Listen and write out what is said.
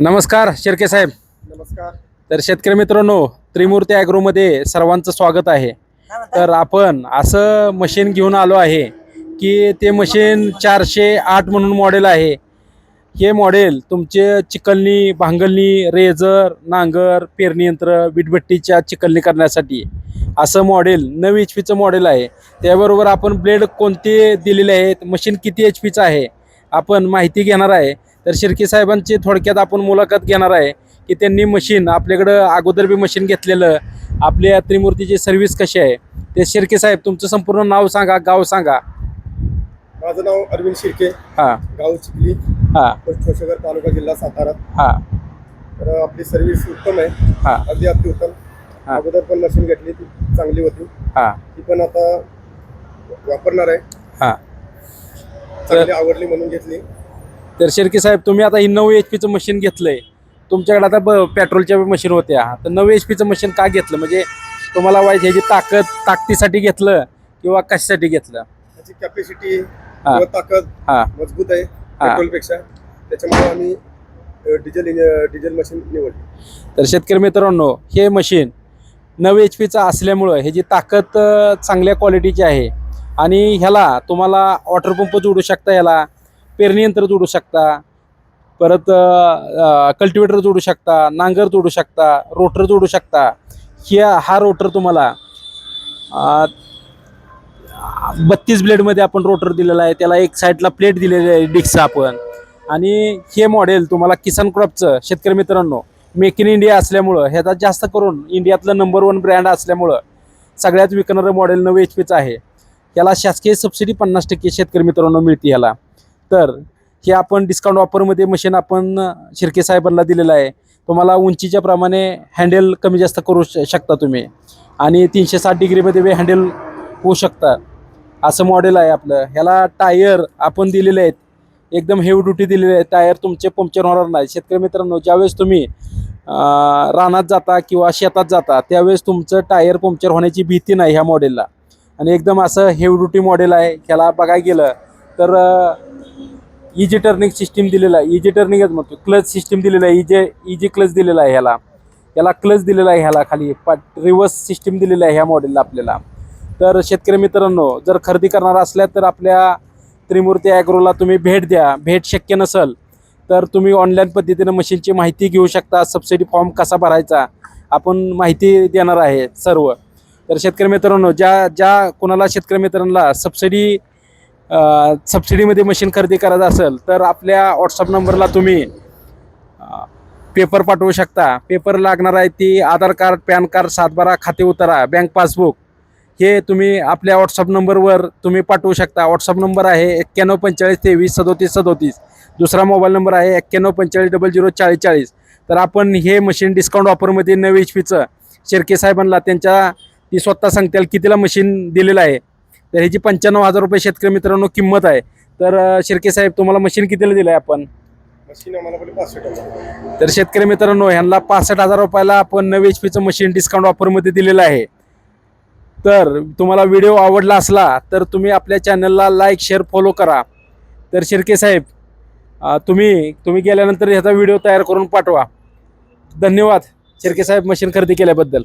नमस्कार शेरके साहेब. नमस्कार. तर शेतकरी मित्रांनो त्रिमूर्ती ॲग्रोमध्ये सर्वांचं स्वागत आहे. तर आपण असं मशीन घेऊन आलो आहे की ते मशीन चारशे आठ म्हणून मॉडेल आहे. हे मॉडेल तुमचे चिकलणी भांगलणी रेझर नांगर पेरणी यंत्र विटभट्टीच्या चिकलणी करण्यासाठी. असं मॉडेल नऊ एच पीचं मॉडेल आहे. त्याबरोबर आपण ब्लेड कोणते दिलेले आहेत? मशीन किती एच पीचं आहे? आपण माहिती घेणार आहे. तर शिर्के साहेबांची थोडक्यात आपण मुलाखत घेणार आहे की त्यांनी मशीन आपल्याकडं अगोदर बी मशीन घेतलेलं आपल्या त्रिमूर्तीची सर्व्हिस कशी आहे? ते शिर्के साहेब तुमचं संपूर्ण नाव सांगा गाव सांगा. माझं नाव अरविंद शिर्के. हां. गाव चिखली. हां. ठोसेघर तालुका जिल्हा सातारा. हां. तर आपली सर्व्हिस उत्तम आहे. हां. अगदी अति उत्तम हा. अगोदर पण मशीन घेतली ती चांगली होती. हां. ती पण आता वापरणार आहे. हां. चांगली आवडली म्हणून घेतली. तर शिर्के साहेब तुम्ही आता ही नऊ एच पीचं मशीन घेतलंय. तुमच्याकडे आता ब पेट्रोलच्या मशीन होत्या. तर नऊ एच पीचं मशीन का घेतलं? म्हणजे तुम्हाला वाईट ह्याची ताकद ताकदीसाठी घेतलं किंवा कशासाठी घेतलं? त्याची कॅपॅसिटी किंवा ताकद हां. मजबूत आहे पेट्रोलपेक्षा त्याच्यामुळे आम्ही अ, डिझेल इंज- डिझेल मशीन निवडली. तर शेतकरी मित्रांनो हे मशीन नऊ एच पीचं असल्यामुळं ह्याची ताकद अ, चांगल्या क्वालिटीची आहे. आणि ह्याला तुम्हाला वॉटर पंप जोडू शकता ह्याला पेरणी यंत्र जोडू शकता. परत कल्टिवेटर जोडू शकता नांगर जोडू शकता रोटर जोडू शकता. ह्या हा रोटर तुम्हाला बत्तीस ब्लेडमध्ये आपण रोटर दिलेला आहे. त्याला एक साईडला प्लेट दिलेली आहे डिक्स आपण. आणि हे मॉडेल तुम्हाला किसान क्रॉपचं शेतकरी मित्रांनो मेक इन इंडिया असल्यामुळं ह्याचा जास्त करून इंडियातलं नंबर वन ब्रँड असल्यामुळं सगळ्यात विकणारं मॉडेल नऊ एच पीचं आहे. याला शासकीय सबसिडी पन्नास टक्के शेतकरी मित्रांनो मिळते ह्याला तर हे आपण डिस्काउंट ऑफरमध्ये मशीन आपण शिर्के साहेबांना दिलेलं आहे. तुम्हाला उंचीच्या प्रमाणे हँडल कमी जास्त करू श- शकता तुम्ही. आणि तीनशे साठ डिग्रीमध्ये वे हँडल होऊ शकता. असं मॉडेल आहे आपलं. ह्याला टायर आपण दिलेले आहेत. एकदम हेवी ड्युटी दिलेले आहेत. टायर तुमचे पंक्चर होणार नाही. शेतकरी मित्रांनो ज्यावेळेस तुम्ही रानात जाता किंवा शेतात जाता त्यावेळेस तुमचं टायर पंक्चर होण्याची भीती नाही ह्या मॉडेलला आणि एकदम असं हेवी ड्युटी मॉडेल आहे. ह्याला बघायला गेलं तर इजी टर्निंग सिस्टीम दिलेला आहे. इजी टर्निंगच म्हणतो. क्लच सिस्टीम दिलेलं आहे. इजे इजी क्लच दिलेला आहे ह्याला. याला क्लच दिलेला आहे ह्याला खाली. पाट रिव्हर्स सिस्टीम दिलेलं आहे ह्या मॉडेलला आपल्याला. तर शेतकरी मित्रांनो जर खरेदी करणार असल्या तर आपल्या त्रिमूर्ती ॲग्रोला तुम्ही भेट द्या. भेट शक्य नसेल तर तुम्ही ऑनलाईन पद्धतीनं मशीनची माहिती घेऊ शकता. सबसिडी फॉर्म कसा भरायचा आपण माहिती देणार आहे सर्व. तर शेतकरी मित्रांनो ज्या ज्या कोणाला शेतकरी मित्रांना सबसिडी सबसिडीमध्ये मशीन खरेदी करायचं असेल तर आपल्या व्हॉट्सअप नंबरला तुम्ही पेपर पाठवू शकता. पेपर लागणार आहे ती आधार कार्ड पॅन कार्ड सातबारा खाते उतारा बँक पासबुक हे तुम्ही आपल्या व्हॉट्सअप नंबरवर तुम्ही पाठवू शकता. व्हॉट्सअप नंबर आहे एक्क्याण्णव पंचेचाळीस तेवीस सदोतीस सदोतीस. दुसरा मोबाईल नंबर आहे एक्क्याण्णव पंचेचाळीस डबल झिरो चाळीस चाळीस. तर आपण हे मशीन डिस्काउंट ऑफरमध्ये नऊ एच पीचं शिर्के साहेबांना त्यांच्या ती स्वतः सांगतील कितीला मशीन दिलेलं आहे. तर ह्याची पंच्याण्णव हजार रुपये शेतकरी मित्रांनो किंमत आहे. तर शिर्के साहेब तुम्हाला मशीन कितीला दिलं आहे आपण तर शेतकरी मित्रांनो ह्यांना पासष्ट हजार रुपयाला आपण नऊ एच पीचं मशीन डिस्काउंट ऑफरमध्ये दिलेलं आहे. तर तुम्हाला व्हिडिओ आवडला असला तर तुम्ही आपल्या चॅनलला लाईक शेअर फॉलो करा. तर शिर्के साहेब तुम्ही तुम्ही गेल्यानंतर ह्याचा व्हिडिओ तयार करून पाठवा. धन्यवाद. शिर्के साहेब मशीन खरेदी केल्याबद्दल.